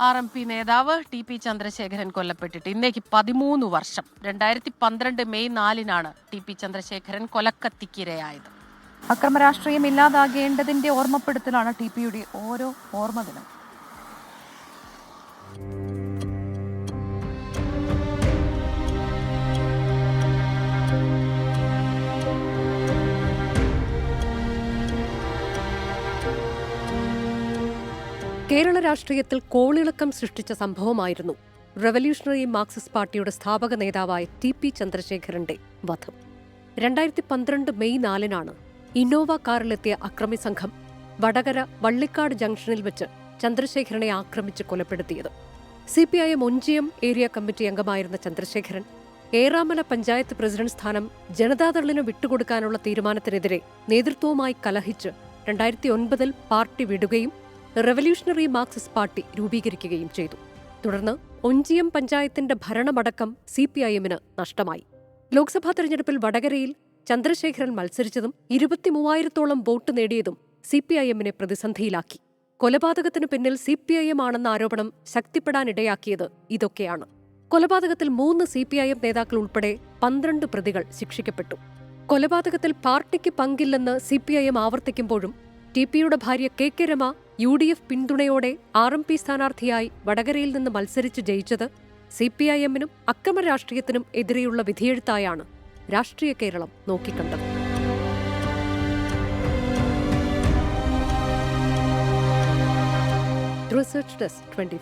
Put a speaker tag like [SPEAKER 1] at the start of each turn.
[SPEAKER 1] R M P നേതാവ് T P Chandrasekharan കൊല്ലപ്പെട്ടിട്ട് ഇന്നേക്ക് പതിമൂന്ന് വർഷം. രണ്ടായിരത്തി പന്ത്രണ്ട് മെയ് നാലിനാണ് ടി പി ചന്ദ്രശേഖരൻ കൊലക്കത്തിക്കിരയായത്.
[SPEAKER 2] അക്രമരാഷ്ട്രീയം ഇല്ലാതാകേണ്ടതിന്റെ ഓർമ്മപ്പെടുത്തലാണ് ടി പിയുടെ ഓരോ ഓർമ്മ ദിനം.
[SPEAKER 3] കേരള രാഷ്ട്രീയത്തിൽ കോളിളക്കം സൃഷ്ടിച്ച സംഭവമായിരുന്നു. റവല്യൂഷണറി മാർക്സിസ്റ്റ് പാർട്ടിയുടെ സ്ഥാപക നേതാവായ ടി പി ചന്ദ്രശേഖരന്റെ വധം. രണ്ടായിരത്തി പന്ത്രണ്ട് മെയ് നാലിനാണ് ഇന്നോവ കാറിലെത്തിയ അക്രമി സംഘം വടകര വള്ളിക്കാട് ജംഗ്ഷനിൽ വെച്ച് ചന്ദ്രശേഖരനെ ആക്രമിച്ച് കൊലപ്പെടുത്തിയത്. C P I M Onchiyam area committee അംഗമായിരുന്ന ചന്ദ്രശേഖരൻ ഏറാമല പഞ്ചായത്ത് പ്രസിഡന്റ് സ്ഥാനം ജനതാദളിന് വിട്ടുകൊടുക്കാനുള്ള തീരുമാനത്തിനെതിരെ നേതൃത്വവുമായി കലഹിച്ച് രണ്ടായിരത്തി ഒൻപതിൽ പാർട്ടി വിടുകയും റവല്യൂഷണറി മാർക്സിസ്റ്റ് പാർട്ടി രൂപീകരിക്കുകയും ചെയ്തു. തുടർന്ന് ഒഞ്ചിയം പഞ്ചായത്തിന്റെ ഭരണമടക്കം സി പി ഐ എമ്മിന് നഷ്ടമായി. ലോക്സഭാ തെരഞ്ഞെടുപ്പിൽ വടകരയിൽ ചന്ദ്രശേഖരൻ മത്സരിച്ചതും ഇരുപത്തിമൂവായിരത്തോളം വോട്ട് നേടിയതും സി പി ഐ എമ്മിനെ പ്രതിസന്ധിയിലാക്കി. കൊലപാതകത്തിന് പിന്നിൽ സി പി ഐ എം ആണെന്ന ആരോപണം ശക്തിപ്പെടാനിടയാക്കിയത് ഇതൊക്കെയാണ്. കൊലപാതകത്തിൽ മൂന്ന് സി പി ഐ എം നേതാക്കൾ ഉൾപ്പെടെ പന്ത്രണ്ട് പ്രതികൾ ശിക്ഷിക്കപ്പെട്ടു. കൊലപാതകത്തിൽ പാർട്ടിക്ക് പങ്കില്ലെന്ന് സി പി ഐ എം ആവർത്തിക്കുമ്പോഴും ടി പിയുടെ ഭാര്യ K K Rema U D F പിന്തുണയോടെ ആർ എം പി സ്ഥാനാർത്ഥിയായി വടകരയിൽ നിന്ന് മത്സരിച്ച് ജയിച്ചത് സി പി ഐ എമ്മിനും അക്രമ രാഷ്ട്രീയത്തിനും എതിരെയുള്ള വിധിയെഴുത്തായാണ് രാഷ്ട്രീയ കേരളം നോക്കിക്കണ്ടത്. Research desk twenty